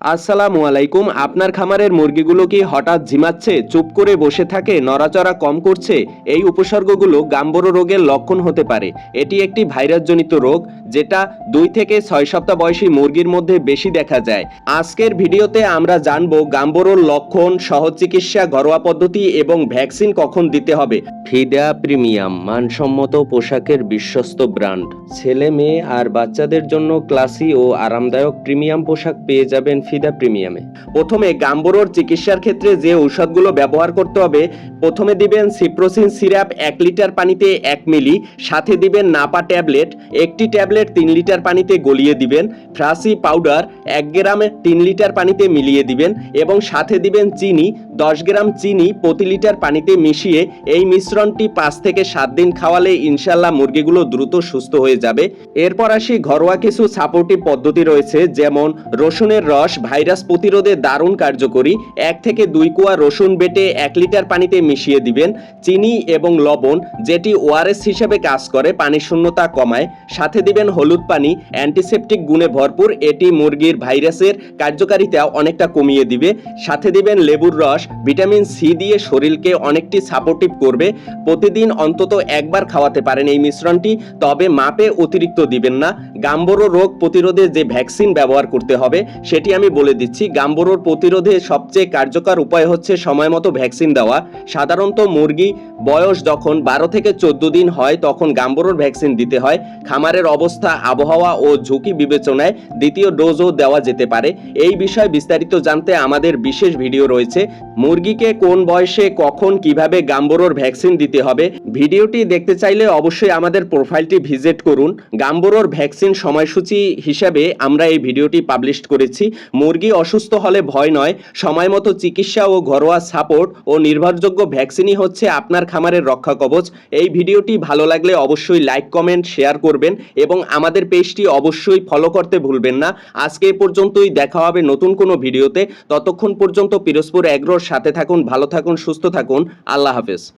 আসসালামু আলাইকুম আপনার খামারের মুরগিগুলো কি হঠাৎ ঝিমাচ্ছে, চুপ করে বসে থাকে, নড়াচড়া কম করছে? এই উপসর্গগুলো গাম্বরো রোগের লক্ষণ হতে পারে। এটি একটি ভাইরাসজনিত রোগ, যেটা দুই থেকে ছয় সপ্তাহ বয়সী মুরগির মধ্যে বেশি দেখা যায়। আজকের ভিডিওতে আমরা জানব গাম্বরোর লক্ষণ, সহজ চিকিৎসা, ঘরোয়া পদ্ধতি এবং ভ্যাকসিন কখন দিতে হবে। ফিদা প্রিমিয়াম, মানসম্মত পোশাকের বিশ্বস্ত ব্র্যান্ড। ছেলে, মেয়ে আর বাচ্চাদের জন্য ক্লাসি ও আরামদায়ক প্রিমিয়াম পোশাক পেয়ে যাবেন ফিদা প্রিমিয়ামে। প্রথমে গাম্বোরোর চিকিৎসার ক্ষেত্রে যে ঔষধগুলো ব্যবহার করতে হবে, প্রথমে দিবেন সিপ্রোসিন সিরাপ এক লিটার পানিতে এক মিলি, সাথে দিবেন নাপা ট্যাবলেট, একটি ট্যাবলেট তিন লিটার পানিতে গলিয়ে দিবেন, ফ্রাসি পাউডার এক গ্রামে তিন লিটার পানিতে মিলিয়ে দিবেন, এবং সাথে দিবেন চিনি দশ গ্রাম চিনি প্রতি লিটার পানিতে মিশিয়ে এই মিশ্রণটি পাঁচ থেকে সাত দিন খাওয়ালে ইনশাল্লাহ মুরগিগুলো দ্রুত সুস্থ হয়ে যাবে। এরপর আসি ঘরোয়া কিছু সাপোর্টিভ পদ্ধতি রয়েছে, যেমন রসুনের রস ভাইরাস প্রতিরোধে দারুণ কার্যকরী। এক থেকে দুই কুয়া রসুন বেটে এক লিটার পানিতে মিশিয়ে দিবেন। চিনি এবং লবণ, যেটি ওআরএস হিসেবে কাজ করে, পানি শূন্যতা কমায়। সাথে দিবেন হলুদ পানি, অ্যান্টিসেপটিক গুণে ভরপুর। এটি মুরগির ভাইরাসের কার্যকারিতা অনেকটা কমিয়ে দিবে। সাথে দিবেন লেবুর রস ভিটামিন সি দিয়ে শরীরকে অনেকটি সাপোর্টিভ করবে। প্রতিদিন অন্তত একবার খাওয়াতে পারেন এই মিশ্রণটি, তবে মাপে অতিরিক্ত দিবেন না। গাম্বরো রোগ প্রতিরোধে যে ভ্যাকসিন ব্যবহার করতে হবে, সেটি আমি বলে দিচ্ছি। গাম্বরোর প্রতিরোধে সবচেয়ে কার্যকর উপায় হচ্ছে সময় মতো ভ্যাকসিন দেওয়া। সাধারণত মুরগি বয়স যখন বারো থেকে চোদ্দ দিন হয়, তখন গাম্বরোর ভ্যাকসিন দিতে হয়। খামারের অবস্থা, আবহাওয়া ও ঝুঁকি বিবেচনায় দ্বিতীয় ডোজও দেওয়া যেতে পারে। এই বিষয়ে বিস্তারিত জানতে আমাদের বিশেষ ভিডিও রয়েছে। মুরগিকে কোন বয়সে, কখন, কীভাবে গাম্বরোর ভ্যাকসিন দিতে হবে, ভিডিওটি দেখতে চাইলে অবশ্যই আমাদের প্রোফাইলটি ভিজিট করুন। গাম্বরোর ভ্যাকসিন সময়সূচি হিসাবে আমরা এই ভিডিওটি পাবলিশ করেছি। মুরগি অসুস্থ হলে ভয় নয়, সময় মতো চিকিৎসা ও ঘরোয়া সাপোর্ট ও নির্ভরযোগ্য ভ্যাকসিনই হচ্ছে আপনার খামারের রক্ষা কবচ। এই ভিডিওটি ভালো লাগলে অবশ্যই লাইক কমেন্ট শেয়ার করবেন এবং আমাদের পেজটি অবশ্যই ফলো করতে ভুলবেন না। আজকে এ পর্যন্তই, দেখা হবে নতুন কোনো ভিডিওতে। ততক্ষণ পর্যন্ত পিরোজপুর এগ্রোর সাথে থাকুন, ভালো থাকুন, সুস্থ থাকুন। আল্লাহ হাফেজ।